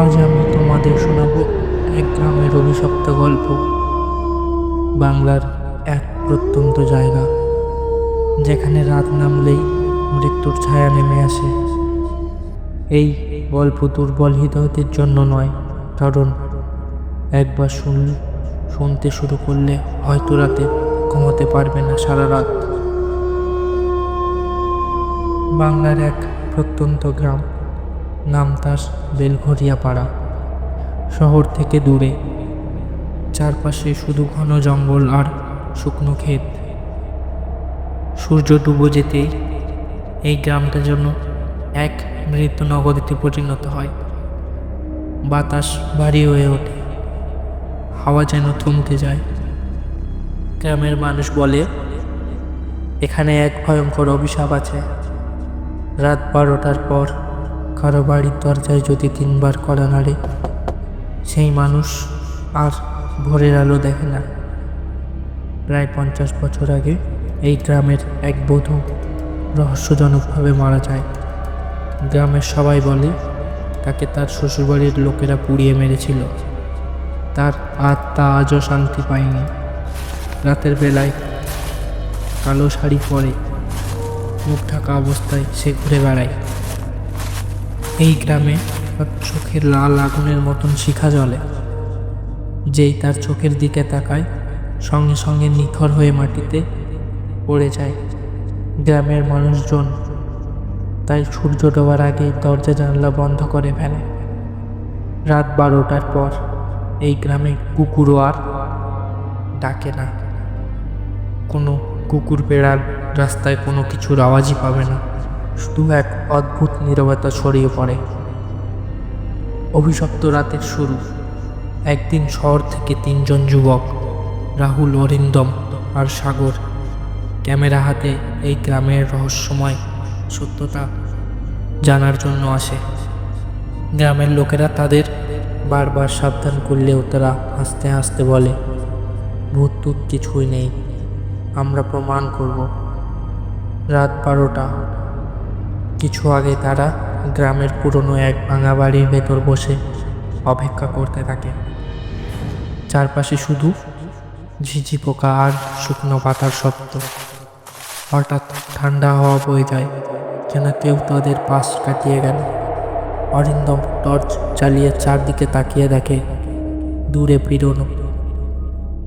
আজ আমি তোমাদের শোনাবো এক গ্রামের অভিশপ্ত গল্প। বাংলার এক প্রত্যন্ত জায়গা, যেখানে রাত নামলেই মৃত্যুর ছায়া নেমে আসে। এই গল্প দুর্বল হৃদয়দের জন্য নয়, কারণ একবার শুন, শুনতে শুরু করলে হয়তো রাতে ঘুমোতে পারবে না সারা রাত। বাংলার এক প্রত্যন্ত গ্রাম নাম তার বেলঘরিয়া পাড়া শহর থেকে দূরে। চারপাশে শুধু ঘন জঙ্গল আর শুকনো ক্ষেত। সূর্য ডুবো যেতেই এই গ্রামটা যেন এক মৃত নগরীতে পরিণত হয়। বাতাস ভারী হয়ে ওঠে। হাওয়া যেন থমকে যায়। গ্রামের মানুষ বলে, এখানে এক ভয়ঙ্কর অভিশাপ আছে। রাত বারোটার পর কারও বাড়ির দরজায় যদি তিনবার করা নাড়ে, সেই মানুষ আর ভোরের আলো দেখে না। প্রায় পঞ্চাশ বছর আগে এই গ্রামের এক বধূ রহস্যজনকভাবে মারা যায়। গ্রামের সবাই বলে, তাকে তার শ্বশুরবাড়ির লোকেরা পুড়িয়ে মেরেছিল। তার আত্মা আজও শান্তি পায়নি। রাতের বেলায় কালো শাড়ি পরে মুখ ঢাকা অবস্থায় সে ঘুরে বেড়ায়। এই গ্রামে তার চোখের লাল আগুনের মতন শিখা জ্বলে যেই তার চোখের দিকে তাকায়, সঙ্গে সঙ্গে নিথর হয়ে মাটিতে পড়ে যায়। গ্রামের মানুষজন তাই সূর্য ডোবার আগে দরজা জানলা বন্ধ করে ফেলে। রাত বারোটার পর এই গ্রামে কুকুরও আর ডাকে না। কোনো কুকুর বেড়াল রাস্তায় কোনো কিছুর আওয়াজই পাবে না। শুধু এক অদ্ভুত নীরবতা ছড়িয়ে পড়ে। অভিশপ্ত রাতের শুরু। একদিন শহর থেকে তিনজন যুবক, রাহুল, অরিন্দম আর সাগর, ক্যামেরা হাতে এই গ্রামের রহস্যময় সত্যতা জানার জন্য আসে। গ্রামের লোকেরা তাদের বারবার সাবধান করলেও তারা হাসতে হাসতে বলে, ভূত কিছুই নেই, আমরা প্রমাণ করব। রাত বারোটা। কিছু আগে তারা গ্রামের পুরনো এক ভাঙা বাড়ির ভেতর বসে অপেক্ষা করতে থাকে। চারপাশে শুধু ঝিঝি পোকা আর শুকনো পাতার শব্দ। হঠাৎ ঠান্ডা হাওয়া বয়ে যায়, যেন কেউ তাদের পাশ কাটিয়ে গেল। অরিন্দম টর্চ চালিয়ে চারদিকে তাকিয়ে দেখে দূরে পিরোনো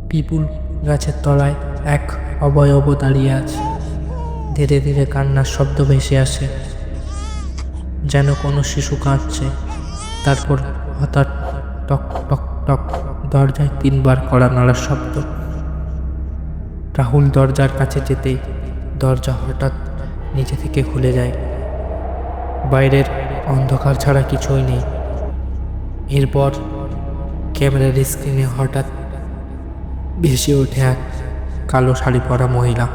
পিপুল গাছের তলায় এক অবয়ব দাঁড়িয়ে আছে। ধীরে ধীরে কান্নার শব্দ ভেসে আসে। যেন কোনো শিশু কাঁদছে। তারপর হঠাৎ টক টক টক দরজায় তিনবার কড়া নাড়ার শব্দ। রাহুল দরজার কাছে যেতেই দরজা হঠাৎ নিচে থেকে খুলে যায়। বাইরের অন্ধকার ছাড়া কিছুই নেই। এরপর ক্যামেরার স্ক্রিনে হঠাৎ ভেসে ওঠে এক কালো শাড়ি পরা মহিলা।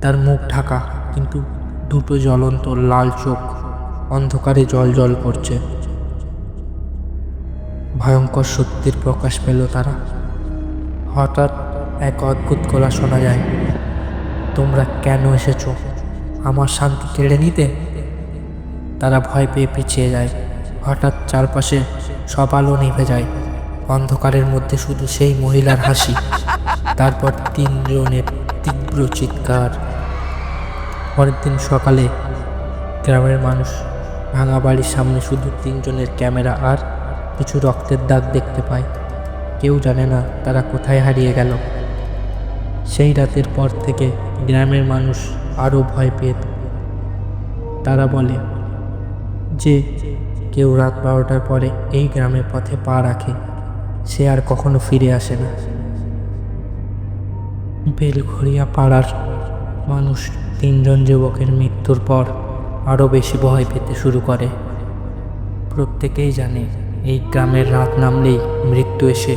তার মুখ ঢাকা, কিন্তু দুটো জ্বলন্ত লাল চোখ। অন্ধকারে জল জল করছে ভয়ঙ্কর সত্যির প্রকাশ পেল তারা। হঠাৎ এক অদ্ভুত গলা শোনা যায়, তোমরা কেন এসেছ? আমার শান্তি কেড়ে নিতে? তারা ভয় পেয়ে পিছিয়ে যায়। হঠাৎ চারপাশে সব আলো নিভে যায়। অন্ধকারের মধ্যে শুধু সেই মহিলার হাসি, তারপর তিনজনের তীব্র চিৎকার। পরের দিন সকালে গ্রামের মানুষ ভাঙা বাড়ির সামনে শুধু তিনজনের ক্যামেরা আর কিছু রক্তের দাগ দেখতে পায়। কেউ জানে না তারা কোথায় হারিয়ে গেল। সেই রাতের পর থেকে গ্রামের মানুষ আরও ভয় পেত তারা বলে, যে কেউ রাত বারোটার পরে এই গ্রামের পথে পা রাখে, সে আর কখনো ফিরে আসে না। বেলঘরিয়া পাড়ার মানুষ তিনজন যুবকের মৃত্যুর পর আরও বেশি ভয় পেতে শুরু করে। প্রত্যেকেই জানে, এই গ্রামের রাত নামলেই মৃত্যু এসে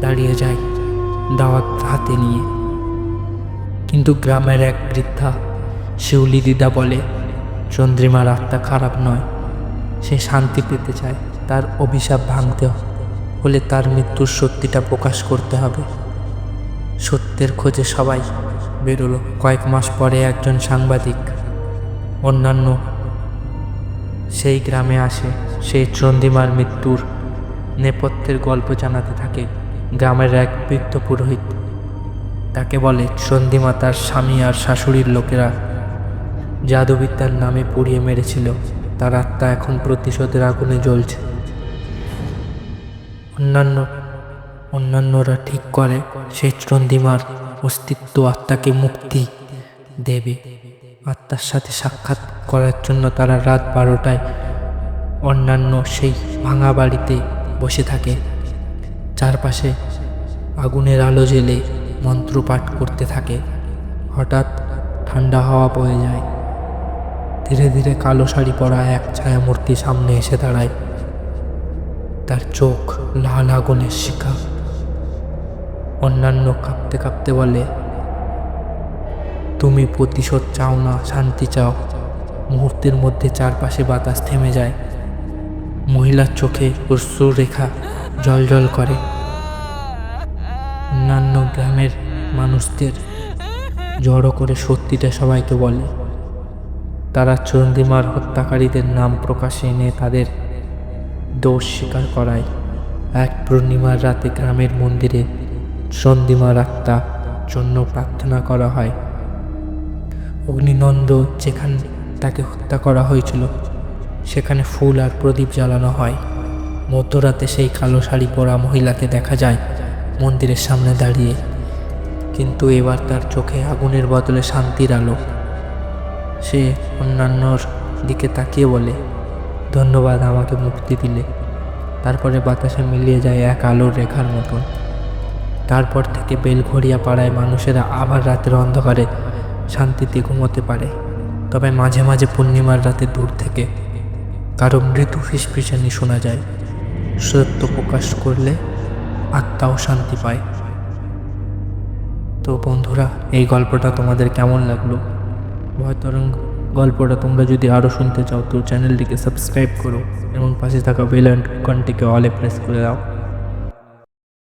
দাঁড়িয়ে যায় দাওয়াত হাতে নিয়ে। কিন্তু গ্রামের এক বৃদ্ধা শিউলি দিদা বলে, চন্দ্রিমার আত্মা খারাপ নয়। সে শান্তি পেতে চায়, তার অভিশাপ ভাঙতে হলে তার মৃত্যুর সত্যিটা প্রকাশ করতে হবে। সত্যের খোঁজে সবাই বেরোলো। কয়েক মাস পরে একজন সাংবাদিক অন্যান্য। সেই গ্রামে আসে সেই চন্দিমার মৃত্যুর নেপথ্যের গল্প জানাতে থাকে গ্রামের এক বৃদ্ধ পুরোহিত। তাকে বলে চন্দিমা তার স্বামী আর শাশুড়ির লোকেরা জাদুবিদ্যার নামে পুড়িয়ে মেরেছিল। তার আত্মা এখন প্রতিশোধের আগুনে জ্বলছে। অন্যান্য, অন্যান্যরা ঠিক করে, সেই চন্দিমার অস্তিত্ব আত্মাকে মুক্তি দেবে। আত্মার সাথে সাক্ষাৎ করার জন্য তারা রাত বারোটায় অন্যান্য সেই ভাঙা বাড়িতে বসে থাকে। চারপাশে আগুনের আলো জেলে মন্ত্রপাঠ করতে থাকে। হঠাৎ ঠান্ডা হাওয়া বয়ে যায়। ধীরে ধীরে কালো শাড়ি পরা এক ছায়ামূর্তি সামনে এসে দাঁড়ায়। তার চোখ লাল আগুনের শিখা। অন্যান্য কাঁপতে কাঁপতে বলে তুমি প্রতিশোধ চাও না, শান্তি চাও। মুহূর্তের মধ্যে চারপাশে বাতাস থেমে যায়। মহিলার চোখে অশ্রু রেখা জল করে। অন্যান্য গ্রামের মানুষদের জড়ো করে সত্যিটা সবাইকে বলে। তারা চন্দিমার হত্যাকারীদের নাম প্রকাশে এনে তাদের দোষ স্বীকার করায়। এক পূর্ণিমার রাতে গ্রামের মন্দিরে চন্দিমার আত্মা জন্য প্রার্থনা করা হয়। অগ্নিনন্দ যেখানে তাকে হত্যা করা হয়েছিল, সেখানে ফুল আর প্রদীপ জ্বালানো হয়। মধ্যরাতে সেই কালো শাড়ি পরা মহিলাকে দেখা যায় মন্দিরের সামনে দাঁড়িয়ে। কিন্তু এবার তার চোখে আগুনের বদলে শান্তির আলো। সে অন্যান্যর দিকে তাকিয়ে বলে, ধন্যবাদ আমাকে মুক্তি দিলে। তারপরে বাতাসে মিলিয়ে যায় এক আলোর রেখার মতন। তারপর থেকে বেলঘড়িয়া পাড়ায় মানুষেরা আবার রাতের অন্ধকারে শান্তিতে ঘুমোতে পারে। তবে মাঝে মাঝে পূর্ণিমার রাতে দূর থেকে কারও মৃদু ফিসফিসানি শোনা যায়। সত্য প্রকাশ করলে আত্মাও শান্তি পায়। তো বন্ধুরা, এই গল্পটা তোমাদের কেমন লাগল? ভয়তরঙ্গ গল্পটা তোমরা যদি আরও শুনতে চাও, তো চ্যানেলটিকে সাবস্ক্রাইব করো এবং পাশে থাকা বেল আইকনটিকে অলে প্রেস করে দাও।